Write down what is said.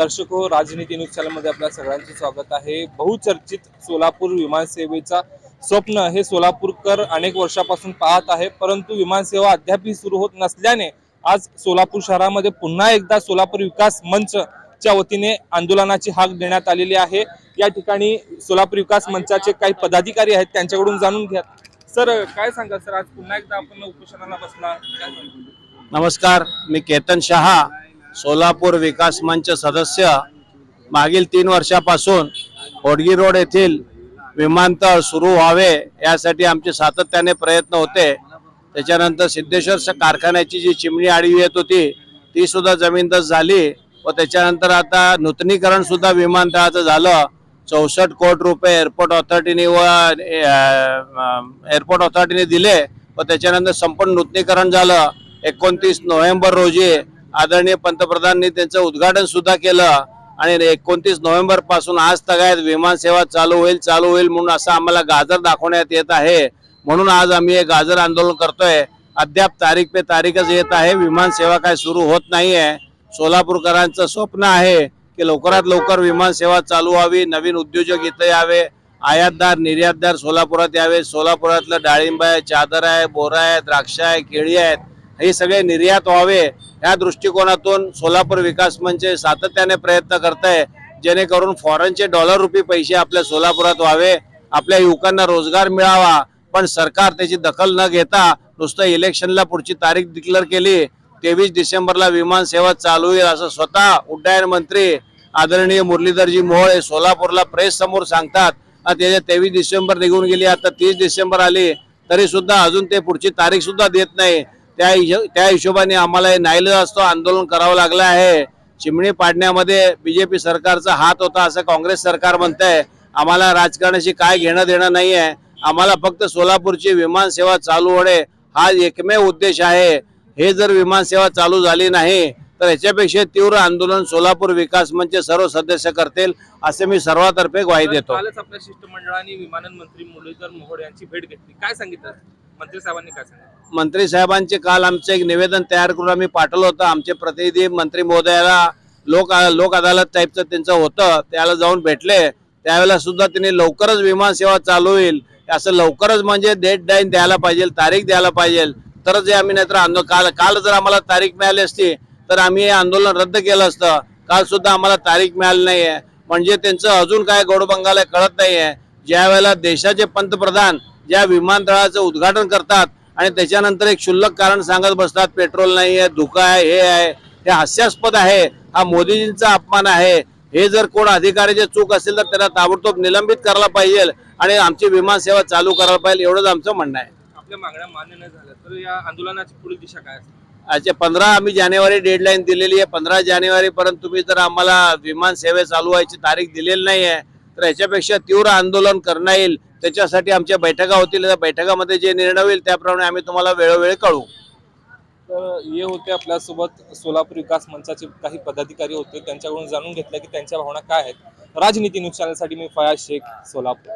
दर्शक हो राजनीती न्यूज चॅनलमध्ये आपल्या सगळ्यांचे स्वागत आहे. बहुचर्चित सोलापूर विमानसेवेचा स्वप्न हे सोलापूरकर अनेक वर्षापासून पाहत आहे परंतु विमानसेवा अद्यापही सुरू होत नसल्याने आज सोलापूर शहरामध्ये पुन्हा एकदा सोलापूर विकास मंचच्या वतीने आंदोलनाची हाक देण्यात आलेली आहे. या ठिकाणी सोलापूर विकास मंचाचे काही पदाधिकारी आहेत त्यांच्याकडून जाणून घ्या. सर काय सांगा सर आज पुन्हा एकदा आपण उपोषणाला बसला नमस्कार मी केतन शहा सोलापूर विकास मंच सदस्य मागील तीन वर्षापासून होडगी रोड येथील विमानतळ सुरू व्हावे यासाठी आमचे सातत्याने प्रयत्न होते. त्याच्यानंतर सिद्धेश्वर कारखान्याची जी चिमणी आडवी येत होती ती सुद्धा जमीनदस्त झाली व त्याच्यानंतर आता नूतनीकरण सुद्धा विमानतळाचं झालं. चौसष्ट कोटी रुपये एअरपोर्ट ऑथॉरिटीने व एअरपोर्ट ऑथॉरिटीने दिले व त्याच्यानंतर संपूर्ण नूतनीकरण झालं. एकोणतीस नोव्हेंबर रोजी आदरणीय पंतप्रधानांनी त्यांचं उद्घाटन सुद्धा केलं. आणि एकोणतीस नोव्हेंबरपासून आज तगायत विमानसेवा चालू होईल चालू होईल म्हणून असं आम्हाला गाजर दाखवण्यात येत आहे. म्हणून आज आम्ही हे गाजर आंदोलन करतोय. अद्याप तारीख पे तारीखच येत आहे. विमानसेवा काय सुरू होत नाही आहे सोलापूरकरांचं स्वप्न आहे की लवकरात लवकर विमानसेवा चालू व्हावी नवीन उद्योजक इथं यावे आयातदार निर्यातदार सोलापुरात यावे. सोलापुरातलं डाळिंब आहे चादर आहे बोरा आहे द्राक्ष आहे केळी आहेत. हे सगळे निर्यात व्हावे या दृष्टिकोनातून सोलापूर विकास मंच सातत्याने प्रयत्न करत आहे जेणेकरून फॉरेनचे डॉलर रुपी पैसे आपल्या सोलापुरात व्हावे आपल्या युवकांना रोजगार मिळावा. पण सरकार त्याची दखल न घेता नुसतं इलेक्शनला पुढची तारीख डिक्लेअर केली तेवीस डिसेंबरला विमान सेवा चालू होईल असं स्वतः उड्डायन मंत्री आदरणीय मुरलीधरजी मोहोळ हे सोलापूरला प्रेस समोर सांगतात. त्याच्या तेवीस डिसेंबर निघून गेली आता तीस डिसेंबर आली तरी सुद्धा अजून ते पुढची तारीख सुद्धा देत नाही. त्या हिशो- त्या हिशोबाने आम्हाला हे नाईलाज असतो आंदोलन करावं लागलं आहे. चिमणी पाडण्यामध्ये बीजेपी सरकारचा हात होता असं काँग्रेस सरकार म्हणतंय. आम्हाला राजकारणाशी काय घेणं देणं नाही आहे आम्हाला फक्त सोलापूरची विमानसेवा चालू होणे हा एकमेव उद्देश आहे. हे जर विमानसेवा चालू झाली नाही तर याच्यापेक्षा तीव्र आंदोलन सोलापूर विकास मंच सर्व सदस्य करतील असे मी सर्वातर्फे ग्वाही देतो. कालच आपल्या शिष्टमंडळाने विमानन मंत्री मुरलीधर मोहोळ यांची भेट घेतली. काय सांगितलं? मंत्री साहेबांनी काय सांगितलं? मंत्री साहेबांचे काल आमचं एक निवेदन तयार करून आम्ही पाठवलं होतं. आमचे प्रतिनिधी मंत्री महोदयाला लोक लोक अदालत टाईपचं त्यांचं होतं. त्याला जाऊन भेटले. त्यावेळेला सुद्धा त्यांनी लवकरच विमानसेवा चालू होईल. असं लवकरच म्हणजे डेट डाईन द्यायला पाहिजे तारीख द्यायला पाहिजे. तरच हे आम्ही नाहीतर आंदोलन काल काल जर आम्हाला तारीख मिळाली असती तर आम्ही हे आंदोलन रद्द केलं असतं. काल सुद्धा आम्हाला तारीख मिळाली नाही आहे म्हणजे त्यांचं अजून काय गोडबंगाला कळत नाही आहे ज्या वेळेला देशाचे पंतप्रधान ज्या विमानतळाचं उद्घाटन करतात आणि त्याच्यानंतर एक क्षुल्लक कारण सांगत बसतात पेट्रोल नाही आहे धुका आहे हे आहे हे हास्यास्पद आहे हा मोदीजींचा अपमान आहे. हे जर कोण अधिकाऱ्याचे चूक असेल तर त्यांना ताबडतोब निलंबित करायला पाहिजे आणि आमची विमानसेवा चालू करायला पाहिजे एवढंच आमचं म्हणणं आहे. आपल्या मागण्या मान्य नाही झाल्या तर या आंदोलनाची पुढील दिशा काय आजचे पंधरा आम्ही जानेवारी डेडलाईन दिलेली आहे पंधरा जानेवारी पर्यंत तुम्ही जर आम्हाला विमान सेवे चालू व्हायची तारीख दिलेली नाही आहे तर याच्यापेक्षा तीव्र आंदोलन करणं येईल. त्याच्यासाठी आमच्या बैठका होतील त्या बैठकामध्ये जे निर्णय होईल त्याप्रमाणे आम्ही तुम्हाला वेळोवेळी कळू तर हे होते आपल्यासोबत सोलापूर विकास मंचाचे काही पदाधिकारी होते त्यांच्याकडून जाणून घेतलं की त्यांच्या भावना काय आहेत. राजनीती न्यूज चॅनलसाठी मी फयाज शेख सोलापूर.